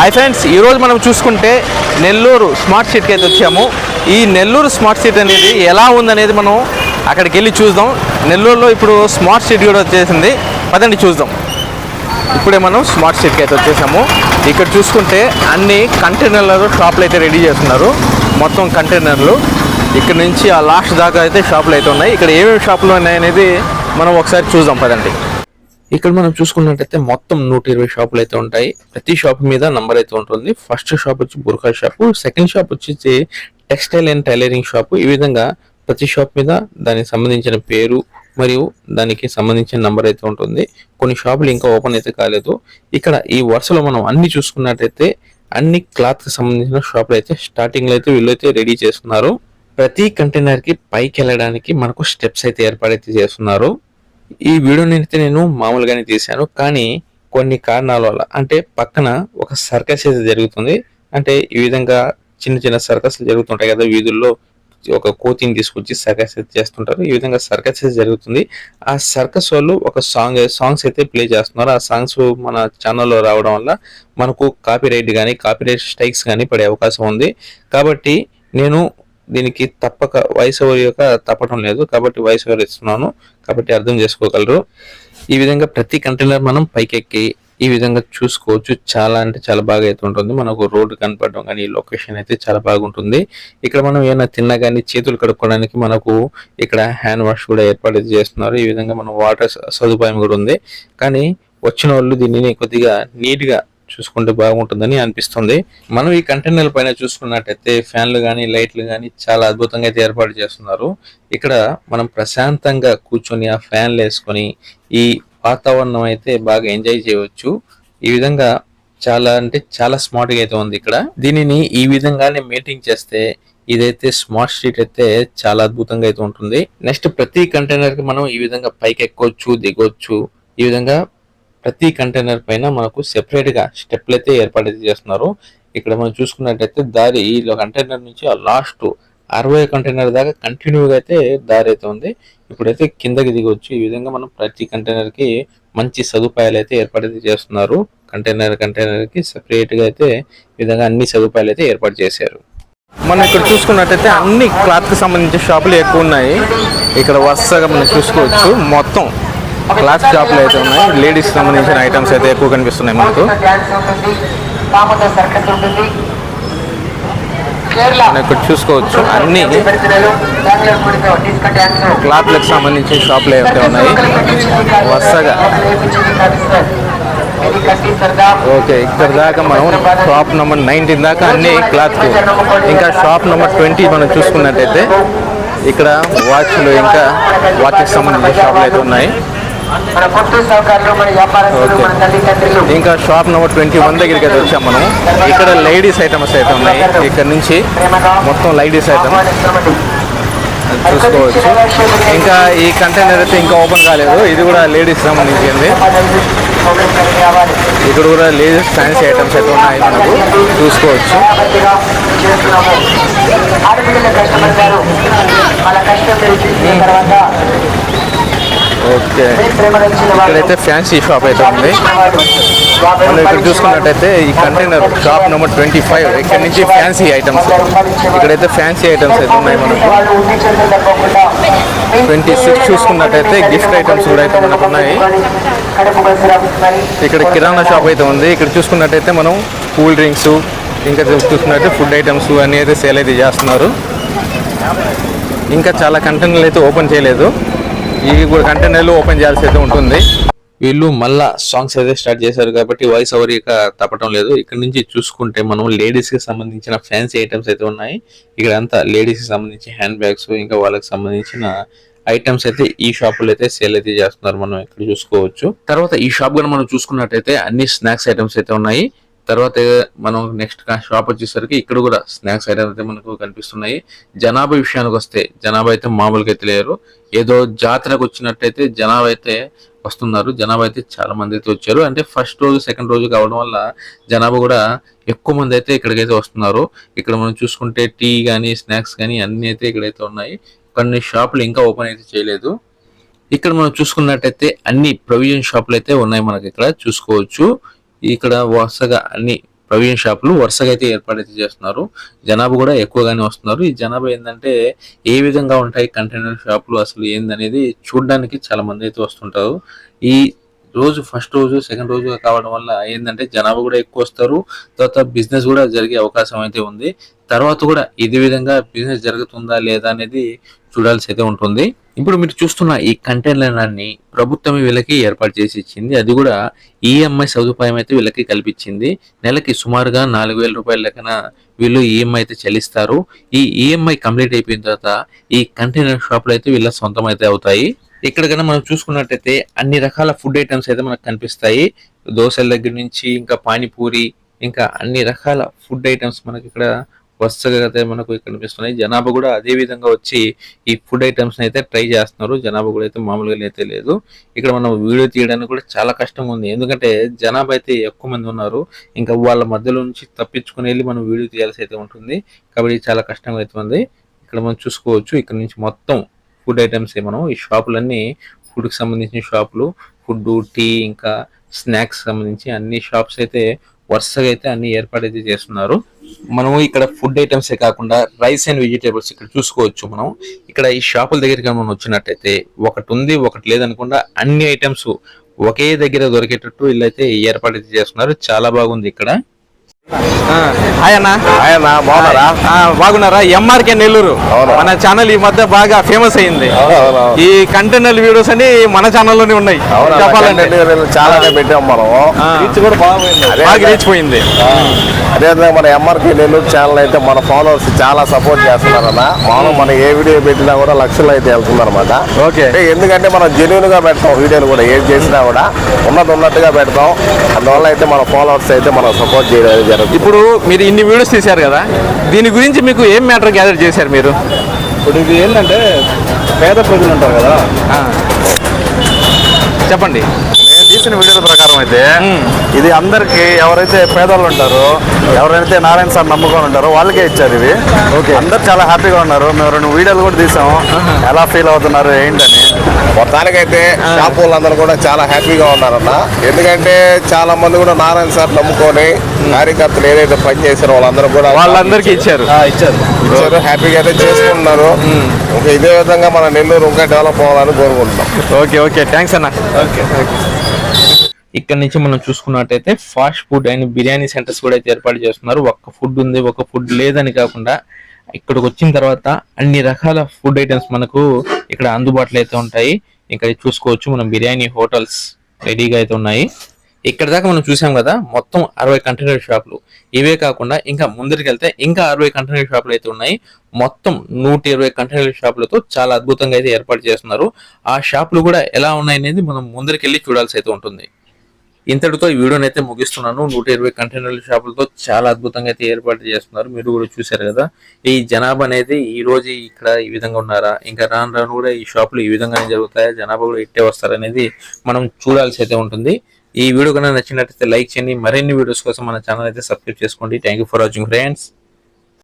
Hi friends ఈరోజు మనం చూసుకుంటే నెల్లూరు స్మార్ట్ సిటీకి అయితే వచ్చాము. ఈ నెల్లూరు స్మార్ట్ సిటీ అనేది ఎలా ఉందనేది మనం అక్కడికి వెళ్ళి చూద్దాం. నెల్లూరులో ఇప్పుడు స్మార్ట్ సిటీ కూడా వచ్చేసింది. పదండి చూద్దాం. ఇప్పుడే మనం స్మార్ట్ సిటీకి అయితే వచ్చేసాము. ఇక్కడ చూసుకుంటే అన్ని కంటైనర్లు షాపులు అయితే రెడీ చేస్తున్నారు. మొత్తం కంటైనర్లు. ఇక్కడ నుంచి ఆ లాస్ట్ దాకా అయితే షాపులు అయితే ఉన్నాయి. ఇక్కడ ఏమేమి షాపులు ఉన్నాయనేది మనం ఒకసారి చూద్దాం. పదండి. ఇక్కడ మనం చూసుకున్నట్టయితే మొత్తం నూట ఇరవై షాపులు అయితే ఉంటాయి. ప్రతి షాప్ మీద నంబర్ అయితే ఉంటుంది. ఫస్ట్ షాప్ వచ్చి బుర్ఖా షాపు సెకండ్ షాప్ వచ్చేసి టెక్స్టైల్ అండ్ టైలరింగ్ షాపు. ఈ విధంగా ప్రతి షాప్ మీద దానికి సంబంధించిన పేరు మరియు దానికి సంబంధించిన నంబర్ అయితే ఉంటుంది. కొన్ని షాపులు ఇంకా ఓపెన్ అయితే కాలేదు. ఇక్కడ ఈ వరుసలో మనం అన్ని చూసుకున్నట్టయితే అన్ని క్లాత్కి సంబంధించిన షాపులు అయితే స్టార్టింగ్లో అయితే వీళ్ళు అయితే రెడీ చేస్తున్నారు. ప్రతి కంటైనర్కి పైకి వెళ్ళడానికి మనకు స్టెప్స్ అయితే ఏర్పాటైతే చేస్తున్నారు. ఈ వీడియోని అయితే నేను మామూలుగానే తీశాను కానీ కొన్ని కారణాల వల్ల. అంటే పక్కన ఒక సర్కస్ అయితే జరుగుతుంది. అంటే ఈ విధంగా చిన్న చిన్న సర్కస్లు జరుగుతుంటాయి కదా వీధుల్లో ఒక కోతిని తీసుకొచ్చి సర్కస్ అయితే చేస్తుంటారు. ఈ విధంగా సర్కస్ అయితే జరుగుతుంది. ఆ సర్కస్ వాళ్ళు ఒక సాంగ్ సాంగ్స్ అయితే ప్లే చేస్తున్నారు. ఆ సాంగ్స్ మన ఛానల్లో రావడం వల్ల మనకు కాపీ రైట్ కానీ కాపీరైట్ స్ట్రైక్స్ కానీ పడే అవకాశం ఉంది. కాబట్టి నేను దీనికి తప్పక వాయిస్ ఓవర్ యొక్క తప్పటం లేదు కాబట్టి వాయిస్ ఓవర్ ఇస్తున్నాను కాబట్టి అర్థం చేసుకోగలరు. ఈ విధంగా ప్రతి కంటైనర్ మనం పైకెక్కి ఈ విధంగా చూసుకోవచ్చు. చాలా అంటే చాలా బాగా అయితే ఉంటుంది. మనకు రోడ్డు కనపడడం కానీ లొకేషన్ అయితే చాలా బాగుంటుంది. ఇక్కడ మనం ఏమైనా తిన్నా కానీ చేతులు కడుక్కోవడానికి మనకు ఇక్కడ హ్యాండ్ వాష్ కూడా ఏర్పాటు అయితే చేస్తున్నారు. ఈ విధంగా మనం వాటర్ సదుపాయం కూడా ఉంది. కానీ వచ్చిన వాళ్ళు దీనిని కొద్దిగా నీట్గా చూసుకుంటే బాగుంటుందని అనిపిస్తుంది. మనం ఈ కంటైనర్ పైన చూసుకున్నట్టయితే ఫ్యాన్లు కానీ లైట్లు కానీ చాలా అద్భుతంగా అయితే ఏర్పాటు చేస్తున్నారు. ఇక్కడ మనం ప్రశాంతంగా కూర్చొని ఆ ఫ్యాన్లు వేసుకొని ఈ వాతావరణం అయితే బాగా ఎంజాయ్ చేయవచ్చు. ఈ విధంగా చాలా అంటే చాలా స్మార్ట్గా అయితే ఉంది ఇక్కడ. దీనిని ఈ విధంగానే మెయింటైన్ చేస్తే ఇదైతే స్మార్ట్ స్ట్రీట్ అయితే చాలా అద్భుతంగా అయితే ఉంటుంది. నెక్స్ట్ ప్రతి కంటైనర్కి మనం ఈ విధంగా పైకి ఎక్కొచ్చు దిగొచ్చు. ఈ విధంగా ప్రతి కంటైనర్ పైన మనకు సెపరేట్గా స్టెప్లు అయితే ఏర్పాటు చేస్తున్నారు. ఇక్కడ మనం చూసుకున్నట్టయితే దారి ఈ కంటైనర్ నుంచి ఆ లాస్ట్ అరవై కంటైనర్ దాకా కంటిన్యూగా అయితే దారి అయితే ఉంది. ఇప్పుడైతే కిందకి దిగొచ్చు ఈ విధంగా మనం ప్రతి కంటైనర్కి మంచి సదుపాయాలు అయితే ఏర్పాటు అయితే చేస్తున్నారు. కంటైనర్ కంటైనర్కి సెపరేట్గా అయితే ఈ విధంగా అన్ని సదుపాయాలు అయితే ఏర్పాటు చేశారు. మనం ఇక్కడ చూసుకున్నట్టయితే అన్ని క్లాత్కి సంబంధించిన షాపులు ఎక్కువ ఉన్నాయి. ఇక్కడ వరుసగా మనం చూసుకోవచ్చు. మొత్తం క్లాత్ షాపులు అయితే ఉన్నాయి. లేడీస్ సంబంధించిన ఐటమ్స్ అయితే ఎక్కువ కనిపిస్తున్నాయి మనకు. ఇక్కడ చూసుకోవచ్చు అన్ని క్లాత్లకు సంబంధించిన షాపులు అయితే ఉన్నాయి. వరుసగా. ఓకే ఇక్కడ దాకా మనం షాప్ నెంబర్ నైన్టీన్ దాకా అన్ని క్లాత్ ఇంకా షాప్ నెంబర్ ట్వంటీ మనం చూసుకున్నట్టయితే ఇక్కడ వాచ్లు ఇంకా వాచ్కి సంబంధించిన షాపులు అయితే ఉన్నాయి. మన కొట్టు సౌకర్యాలు మన వ్యాపారస్తులు ఓకే. మన తల్లిదండ్రులు. ఇంకా షాప్ నెంబర్ ట్వంటీ వన్ దగ్గరికి అయితే వచ్చాం మనం. ఇక్కడ లేడీస్ ఐటమ్స్ అయితే ఉన్నాయి. ఇక్కడ నుంచి మొత్తం లేడీస్ ఐటమ్. చూసుకోవచ్చు. ఇంకా ఈ కంటైనర్ అయితే ఇంకా ఓపెన్ కాలేదు. ఇది కూడా లేడీస్ సంబంధించింది. ఇక్కడ కూడా లేడీస్ ఫ్యాన్సీ ఐటమ్స్ అయితే ఉన్నాయి మనకు. చూసుకోవచ్చు. పద్ధతిగా చేస్తున్నాము ఆడపిల్లలు కష్టపడతారు వాళ్ళ కష్టం తెలిసిన తర్వాత ఓకే. ఇక్కడైతే ఫ్యాన్సీ షాప్ అయితే ఉంది. మనం ఇక్కడ చూసుకున్నట్టయితే ఈ container shop number twenty five. ఇక్కడ నుంచి ఫ్యాన్సీ ఐటమ్స్. ఇక్కడైతే ఫ్యాన్సీ ఐటమ్స్ అయితే ఉన్నాయి మనకు. ట్వంటీ సిక్స్ చూసుకున్నట్టయితే గిఫ్ట్ ఐటమ్స్ కూడా అయితే మనకు ఉన్నాయి. ఇక్కడ కిరాణా షాప్ అయితే ఉంది. ఇక్కడ చూసుకున్నట్టయితే మనం కూల్ డ్రింక్స్ ఇంకా చూసుకున్నట్టయితే ఫుడ్ ఐటమ్స్ అన్నీ అయితే సేల్ అయితే చేస్తున్నారు. ఇంకా చాలా కంటైనర్లు అయితే ఓపెన్ చేయలేదు. ఈ కూడా కంటైనర్లు ఓపెన్ చేయాల్సి అయితే ఉంటుంది. వీళ్ళు మళ్ళా సాంగ్స్ అయితే స్టార్ట్ చేశారు కాబట్టి వాయిస్ ఓవర్ ఇక తప్పటం లేదు. ఇక్కడ నుంచి చూసుకుంటే మనం లేడీస్కి సంబంధించిన ఫ్యాన్సీ ఐటమ్స్ అయితే ఉన్నాయి. ఇక్కడ అంతా లేడీస్కి సంబంధించి హ్యాండ్ బ్యాగ్స్ ఇంకా వాళ్ళకి సంబంధించిన ఐటమ్స్ అయితే ఈ షాప్లో అయితే సేల్ అయితే చేస్తున్నారు మనం ఇక్కడ చూసుకోవచ్చు. తర్వాత ఈ షాప్ కూడా మనం చూసుకున్నట్టయితే అన్ని స్నాక్స్ ఐటమ్స్ అయితే ఉన్నాయి. తర్వాత మనం నెక్స్ట్ షాప్ వచ్చేసరికి ఇక్కడ కూడా స్నాక్స్ ఐటమ్స్ అయితే మనకు కనిపిస్తున్నాయి. జనాభా విషయానికి వస్తే జనాభా అయితే మామూలుగా అయితే లేరు. ఏదో జాతరకు వచ్చినట్టయితే జనాభా అయితే వస్తున్నారు. జనాభా అయితే చాలా మంది అయితే వచ్చారు. అంటే ఫస్ట్ రోజు సెకండ్ రోజు కావడం వల్ల జనాభా కూడా ఎక్కువ మంది అయితే ఇక్కడికైతే వస్తున్నారు. ఇక్కడ మనం చూసుకుంటే టీ కానీ స్నాక్స్ కానీ అన్ని అయితే ఇక్కడైతే ఉన్నాయి. కొన్ని షాపులు ఇంకా ఓపెన్ అయితే చేయలేదు. ఇక్కడ మనం చూసుకున్నట్టయితే అన్ని ప్రొవిజన్ షాపులు అయితే ఉన్నాయి మనకి ఇక్కడ. చూసుకోవచ్చు. ఇక్కడ వరుసగా అన్ని ప్రవీణ్ షాపులు వరుసగా అయితే ఏర్పాటైతే చేస్తున్నారు. జనాభా కూడా ఎక్కువగానే వస్తున్నారు. ఈ జనాభా ఏంటంటే ఏ విధంగా ఉంటాయి కంటైనర్ షాపులు అసలు ఏందనేది చూడడానికి చాలా మంది అయితే వస్తుంటారు. ఈ రోజు ఫస్ట్ రోజు సెకండ్ రోజు కావడం వల్ల ఏంటంటే జనాభా కూడా ఎక్కువ వస్తారు. తర్వాత బిజినెస్ కూడా జరిగే అవకాశం అయితే ఉంది. తర్వాత కూడా ఇదే విధంగా బిజినెస్ జరుగుతుందా లేదా అనేది చూడాల్సి అయితే ఉంటుంది. ఇప్పుడు మీరు చూస్తున్న ఈ కంటైనర్ని ప్రభుత్వం వీళ్ళకి ఏర్పాటు చేసి ఇచ్చింది. అది కూడా ఈఎంఐ సదుపాయం అయితే వీళ్ళకి కల్పించింది. నెలకి సుమారుగా నాలుగు వేల రూపాయల లెక్కన వీళ్ళు ఈఎంఐ అయితే చెల్లిస్తారు. ఈ ఈఎంఐ కంప్లీట్ అయిపోయిన తర్వాత ఈ కంటైనర్ షాపులు అయితే వీళ్ళ సొంతం అయితే అవుతాయి. ఇక్కడ కన్నా మనం చూసుకున్నట్టయితే అన్ని రకాల ఫుడ్ ఐటమ్స్ అయితే మనకు కనిపిస్తాయి. దోశల దగ్గర నుంచి ఇంకా పానీపూరి ఇంకా అన్ని రకాల ఫుడ్ ఐటమ్స్ మనకి ఇక్కడ వరుసగా అయితే మనకు ఇక్కడ కనిపిస్తున్నాయి. జనాభా కూడా అదే విధంగా వచ్చి ఈ ఫుడ్ ఐటమ్స్ అయితే ట్రై చేస్తున్నారు. జనాభా కూడా అయితే మామూలుగా అయితే లేదు. ఇక్కడ మనం వీడియో తీయడానికి కూడా చాలా కష్టంగా ఉంది. ఎందుకంటే జనాభా అయితే ఎక్కువ మంది ఉన్నారు. ఇంకా వాళ్ళ మధ్యలో నుంచి తప్పించుకుని వెళ్ళి మనం వీడియో తీయాల్సి అయితే ఉంటుంది. కాబట్టి చాలా కష్టంగా అయితే ఉంది. ఇక్కడ మనం చూసుకోవచ్చు. ఇక్కడ నుంచి మొత్తం ఫుడ్ ఐటమ్స్ మనం ఈ షాపులన్నీ ఫుడ్కి సంబంధించిన షాపులు ఫుడ్ టీ ఇంకా స్నాక్స్ సంబంధించి అన్ని షాప్స్ అయితే వరుసగా అయితే అన్ని ఏర్పాటు అయితే చేస్తున్నారు. మనము ఇక్కడ ఫుడ్ ఐటమ్సే కాకుండా రైస్ అండ్ వెజిటేబుల్స్ ఇక్కడ చూసుకోవచ్చు మనం. ఇక్కడ ఈ షాపుల దగ్గరికి మనం వచ్చినట్టయితే ఒకటి ఉంది ఒకటి లేదనకుండా అన్ని ఐటమ్స్ ఒకే దగ్గర దొరికేటట్టు వీళ్ళైతే ఏర్పాటు అయితే చేస్తున్నారు. చాలా బాగుంది ఇక్కడ. ఆ, హాయ్ అన్న. ఆయన బాగున్నారా? ఆ, బాగున్నారా? ఎంఆర్కే నెల్లూరు. అవును. మన ఛానల్ ఈ మధ్య బాగా ఫేమస్ అయింది. అవునవును. ఈ కంటైనర్ వీడియోస్ అన్ని మన ఛానల్లోనే ఉన్నాయి. అవునా చెప్పాలంటే. చాలానే పెట్టాం మనం. ఆ. రీచ్ కూడా బాగుంది అదే బాగా అదేవిధంగా మన ఎంఆర్కి నెల్లూరు ఛానల్ అయితే మన ఫాలోవర్స్ చాలా సపోర్ట్ చేస్తున్నారన్న. మనం మన ఏ వీడియో పెట్టినా కూడా లక్షలు అయితే వెళ్తుంది అనమాట ఓకే ఎందుకంటే మనం జెన్యున్గా పెడతాం వీడియోలు కూడా. ఏం చేసినా కూడా ఉన్నది ఉన్నట్టుగా పెడతాం. అందువల్ల అయితే మన ఫాలోవర్స్ అయితే మనం సపోర్ట్ చేయడం జరుగుతుంది. ఇప్పుడు మీరు ఇన్ని వీడియోస్ తీశారు కదా దీని గురించి మీకు ఏం మ్యాటర్ గ్యాదర్ చేశారు మీరు? ఇప్పుడు ఇది ఏంటంటే పేద ప్రజలు ఉంటారు కదా. చెప్పండి. తీసిన వీడియోల ప్రకారం అయితే ఇది అందరికి ఎవరైతే పేదవాళ్ళు ఉంటారో ఎవరైతే నారాయణ సార్ నమ్ముకొని ఉంటారో వాళ్ళకే ఇచ్చారు ఇవి. ఓకే. అందరు చాలా హ్యాపీగా ఉన్నారు. మేము రెండు వీడియోలు కూడా తీసాము. ఎలా ఫీల్ అవుతున్నారు ఏంటని. మొత్తానికైతే షాప్ వాళ్ళందరూ కూడా చాలా హ్యాపీగా ఉన్నారన్న. ఎందుకంటే చాలా మంది కూడా నారాయణ సార్ నమ్ముకొని కార్యకర్తలు ఏదైతే పని చేశారో వాళ్ళందరూ కూడా వాళ్ళందరికీ ఇచ్చారు. ఇచ్చారు. ఇచ్చారు. హ్యాపీగా అయితే చేసుకుంటున్నారు. ఇంకా ఇదే విధంగా మన నెల్లూరు ఇంకా డెవలప్ అవ్వాలని కోరుకుంటున్నాం. Okay okay. థ్యాంక్స్ అన్న. ఓకే ఇక్కడ నుంచి మనం చూసుకున్నట్టయితే fast food and biryani centres కూడా అయితే ఏర్పాటు చేస్తున్నారు. ఒక్క ఫుడ్ ఉంది ఒక ఫుడ్ లేదని కాకుండా ఇక్కడికి వచ్చిన తర్వాత అన్ని రకాల ఫుడ్ ఐటమ్స్ మనకు ఇక్కడ అందుబాటులో అయితే ఉంటాయి. ఇక్కడ చూసుకోవచ్చు మనం బిర్యానీ హోటల్స్ రెడీగా అయితే ఉన్నాయి. ఇక్కడ దాకా మనం చూసాం కదా మొత్తం అరవై కంటైనర్ షాపులు. ఇవే కాకుండా ఇంకా ముందరికి వెళ్తే ఇంకా అరవై కంటైనర్ షాపులు అయితే ఉన్నాయి. మొత్తం నూట ఇరవై కంటైనర్ షాపులతో చాలా అద్భుతంగా అయితే ఏర్పాటు చేస్తున్నారు. ఆ షాపులు కూడా ఎలా ఉన్నాయి అనేది మనం ముందరికి వెళ్ళి చూడాల్సి అయితే ఉంటుంది. ఇంతటితో ఈ వీడియోని అయితే ముగిస్తున్నాను. నూట ఇరవై కంటైనర్ల షాపులతో చాలా అద్భుతంగా అయితే ఏర్పాటు చేస్తున్నారు. మీరు కూడా చూశారు కదా ఈ జనాభా అనేది ఈ రోజు ఇక్కడ ఈ విధంగా ఉన్నారా? ఇంకా రాను రాను కూడా ఈ షాపులు ఈ విధంగానే జరుగుతాయా? జనాభా కూడా ఇట్టే వస్తారనేది మనం చూడాల్సి అయితే ఉంటుంది. ఈ వీడియో కన్నా నచ్చినట్లయితే లైక్ చేయండి. మరిన్ని వీడియోస్ కోసం మన ఛానల్ అయితే సబ్స్క్రైబ్ చేసుకోండి. Thank you for watching friends